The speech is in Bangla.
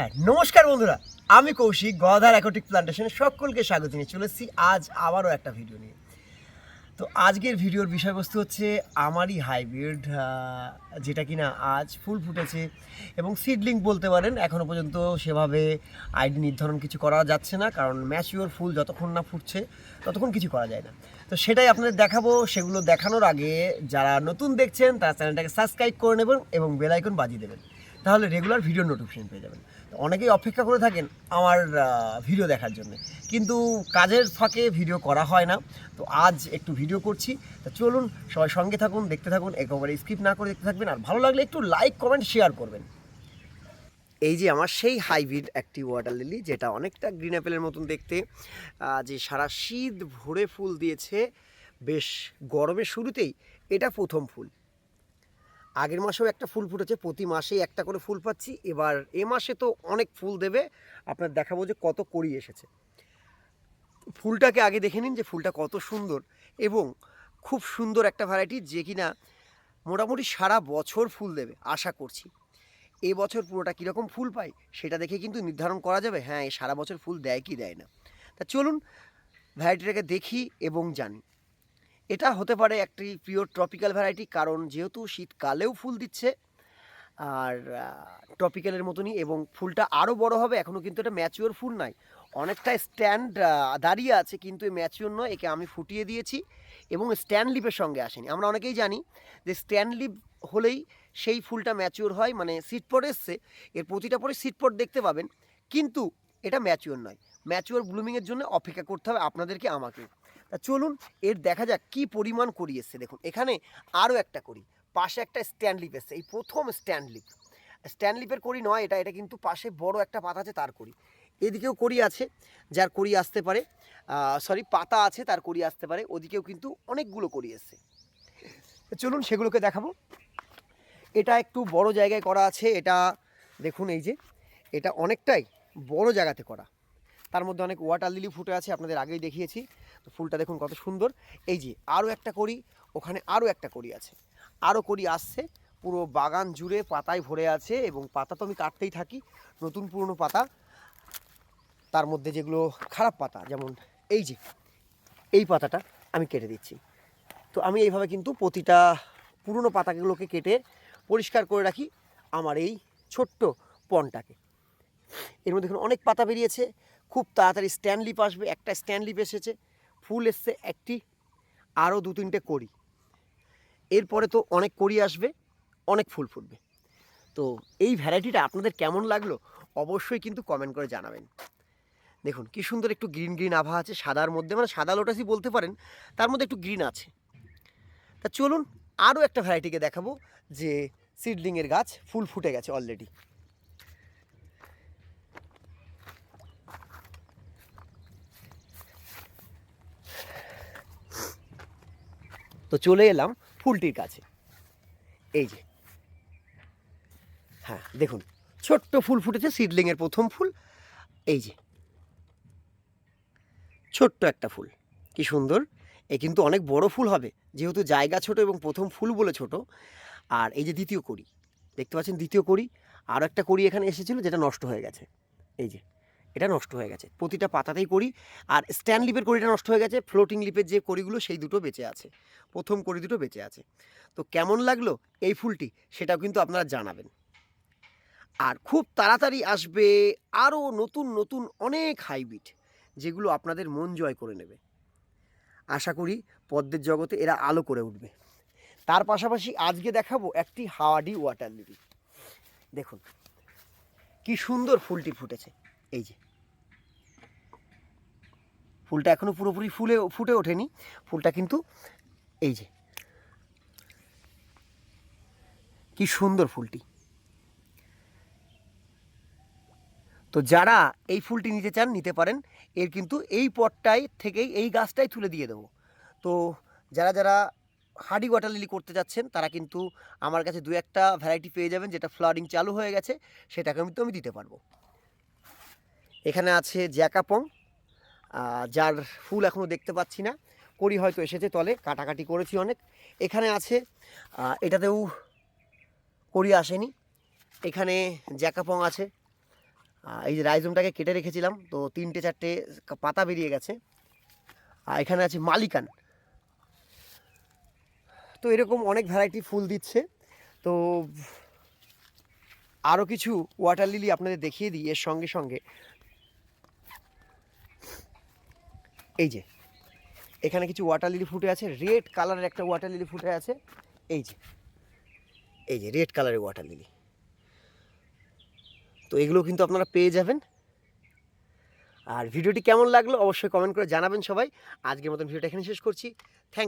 হ্যাঁ নমস্কার বন্ধুরা, আমি কৌশিক, গদার অ্যাকোটিক প্লান্টেশনে সকলকে স্বাগত নিয়ে চলেছি আজ আবারও একটা ভিডিও নিয়ে। তো আজকের ভিডিওর বিষয়বস্তু হচ্ছে আমারই হাইব্রিড যেটা কিনা আজ ফুল ফুটেছে এবং সিডলিং বলতে পারেন এখনও পর্যন্ত সেভাবে আইডি নির্ধারণ কিছু করা যাচ্ছে না, কারণ ম্যাচিওর ফুল যতক্ষণ না ফুটছে, ততক্ষণ কিছু করা যায় না। তো সেটাই আপনাদের দেখাবো, সেগুলো দেখানোর আগে যারা নতুন দেখছেন, তারা চ্যানেলটাকে সাবস্ক্রাইব করে নেবেন এবং বেলাইকন বাজিয়ে দেবেন। তাহলে রেগুলার ভিডিও নোটিফিকেশন পেয়ে যাবেন। অনেকেই অপেক্ষা করে থাকেন আমার ভিডিও দেখার জন্য। কিন্তু কাজের ফাঁকে ভিডিও করা হয় না। তো আজ একটু ভিডিও করছি। তো চলুন সবাই সঙ্গে থাকুন, দেখতে থাকুন, একেবারে স্কিপ না করে দেখতে থাকবেন। আর ভালো লাগলে একটু লাইক কমেন্ট শেয়ার করবেন। এই যে আমার সেই হাইব্রিড একটি ওয়াটার লিলি যেটা অনেকটা গ্রিন অ্যাপেলের মতন দেখতে যে সারা শীত ভরে ফুল দিয়েছে। বেশ গরমের শুরুতেই এটা প্রথম ফুল। আগের মাসেও একটা ফুল ফুটেছে, প্রতি মাসেই একটা করে ফুল পাচ্ছি। এবার এ মাসে তো অনেক ফুল দেবে, আপনার দেখাবো যে কত করি এসেছে। ফুলটাকে আগে দেখে নিন যে ফুলটা কত সুন্দর এবং খুব সুন্দর একটা ভ্যারাইটি যে কিনা মোটামুটি সারা বছর ফুল দেবে, আশা করছি। এ বছর পুরোটা কীরকম ফুল পাই সেটা দেখে কিন্তু নির্ধারণ করা যাবে হ্যাঁ এ সারা বছর ফুল দেয় কি দেয় না। তা চলুন ভ্যারাইটিটাকে দেখি এবং জানি। এটা হতে পারে একটি প্রিয় ট্রপিক্যাল ভ্যারাইটি কারণ যেহেতু শীতকালেও ফুল দিচ্ছে। আর ট্রপিক্যালের মতনই এবং ফুলটা আরও বড় হবে এখনও কিন্তু এটা ম্যাচিওর ফুল নাই অনেকটা স্ট্যান্ড দাঁড়িয়ে আছে, কিন্তু এই ম্যাচিওর নয়, একে আমি ফুটিয়ে দিয়েছি এবং স্ট্যান্ড লিপের সঙ্গে আসেনি। আমরা অনেকেই জানি যে স্ট্যান্ড লিপ হলেই সেই ফুলটা ম্যাচিওর হয় মানে সিটপট এসছে, এর প্রতিটা পরে সিটপট দেখতে পাবেন। কিন্তু এটা ম্যাচিওর নয়। ম্যাচিওর ব্লুমিংয়ের জন্য অপেক্ষা করতে হবে আপনাদেরকে, আমাকে। তা চলুন, এর দেখা যাক কী পরিমাণ করি এসছে। দেখুন, এখানে আরও একটা করি। পাশে একটা স্ট্যান্ড লিপ এসছে, এই প্রথম স্ট্যান্ড লিপ স্ট্যান্ড লিপের করি নয়, এটা এটা কিন্তু পাশে বড় একটা পাতা আছে, তার করি। এদিকেও করি আছে, যার করি আসতে পারে সরি পাতা আছে, তার করি আসতে পারে, ওদিকেও কিন্তু অনেকগুলো করি এসছে। চলুন সেগুলোকে দেখাবো। এটা একটু বড় জায়গায় করা আছে, এটা, দেখুন এই যে, এটা অনেকটাই বড় জায়গাতে করা। তার মধ্যে অনেক ওয়াটার লিলি ফুটে আছে, আপনাদের আগেই দেখিয়েছি। তো ফুলটা দেখুন কত সুন্দর। এই যে আরও একটা করি ওখানে আরও একটা করি আছে। আরও করি আসছে, পুরো বাগান জুড়ে পাতায় ভরে আছে এবং পাতা তো আমি কাটতেই থাকি, নতুন পুরনো পাতা। তার মধ্যে যেগুলো খারাপ পাতা, যেমন এই যে, এই পাতাটা আমি কেটে দিচ্ছি। তো আমি এইভাবে কিন্তু প্রতিটা পুরনো পাতাগুলোকে কেটে পরিষ্কার করে রাখি আমার এই ছোট্ট পনটাকে এর মধ্যে দেখুন অনেক পাতা বেরিয়েছে। খুব তাড়াতাড়ি স্ট্যান্ড লিপ আসবে, একটা স্ট্যান্ড লিপ এসেছে। ফুল এসছে একটি আরও দু তিনটে করি এরপরে তো অনেক করি আসবে, অনেক ফুল ফুটবে। তো এই ভ্যারাইটিটা আপনাদের কেমন লাগল অবশ্যই কিন্তু কমেন্ট করে জানাবেন। দেখুন, কি সুন্দর একটু গ্রিন গ্রিন আভা আছে, সাদার মধ্যে মানে সাদা লোটাসই বলতে পারেন, তার মধ্যে একটু গ্রিন আছে। তা চলুন আরও একটা ভ্যারাইটিকে দেখাবো, যে সিডলিংয়ের গাছ ফুল ফুটে গেছে অলরেডি তো চলে এলাম ফুলটির কাছে। এই যে। হ্যাঁ দেখুন, ছোট্ট ফুল ফুটেছে, সিডলিংয়ের প্রথম ফুল। এই যে। ছোট্ট একটা ফুল, কি সুন্দর। এ কিন্তু অনেক বড় ফুল হবে, যেহেতু জায়গা ছোট এবং প্রথম ফুল বলে ছোট। আর এই যে দ্বিতীয় কড়ি, দেখতে পাচ্ছেন দ্বিতীয় কড়ি? আরও একটা কড়ি এখানে এসেছিল, যেটা নষ্ট হয়ে গেছে। এই যে। এটা নষ্ট হয়ে গেছে। প্রতিটা পাতাতেই করি, আর স্ট্যান্ড লিপের কড়িটা নষ্ট হয়ে গেছে, ফ্লোটিং লিপের যে কড়িগুলো সেই দুটো বেঁচে আছে। প্রথম কড়ি দুটো বেঁচে আছে। তো কেমন লাগল এই ফুলটি সেটাও কিন্তু আপনারা জানাবেন। আর খুব তাড়াতাড়ি আসবে আরও নতুন নতুন অনেক হাইব্রিড, যেগুলো আপনাদের মন জয় করে নেবে। আশা করি পদ্মের জগতে এরা আলো করে উঠবে। তার পাশাপাশি আজকে দেখাবো একটি হাওয়াডি ওয়াটার লিলি। দেখুন, কি সুন্দর ফুলটি ফুটেছে। এই যে। ফুলটা এখনও পুরোপুরি ফুলে, ফুটে ওঠেনি। ফুলটা কিন্তু এই যে। কি সুন্দর ফুলটি। তো যারা এই ফুলটি নিতে চান, নিতে পারেন। এর কিন্তু এই পটটাই থেকেই এই গাছটাই তুলে দিয়ে দেবো। তো যারা যারা হাডি ওয়াটার লিলি করতে যাচ্ছেন তারা কিন্তু আমার কাছে দু একটা ভ্যারাইটি পেয়ে যাবেন, যেটা ফ্লাওয়ারিং চালু হয়ে গেছে সেটাকে আমি তো আমি দিতে পারব। এখানে আছে জ্যাকাপং যার ফুল এখনও দেখতে পাচ্ছি না। করি হয়তো এসেছে তলে, কাটাকাটি করেছি অনেক। এখানে আছে এটাতেও করি আসেনি। এখানে জ্যাকাপং আছে। এই যে রাইজমটাকে কেটে রেখেছিলাম, তো তিনটে চারটে পাতা বেরিয়ে গেছে। আর এখানে আছে মালিকান। তো এরকম অনেক ভ্যারাইটি ফুল দিচ্ছে। তো আরও কিছু ওয়াটার লিলি আপনাদের দেখিয়ে দিই এর সঙ্গে সঙ্গে। এই যে, এখানে কিছু ওয়াটার লিলি ফুটে আছে রেড কালারের একটা ওয়াটার লিলি ফুটে আছে, এই যে এই যে রেড কালারের ওয়াটার লিলি তো এগুলো কিন্তু আপনারা পেয়ে যাবেন। আর ভিডিওটি কেমন লাগল অবশ্যই কমেন্ট করে জানাবেন সবাই। আজকের মতন ভিডিওটা এখানে শেষ করছি। থ্যাংক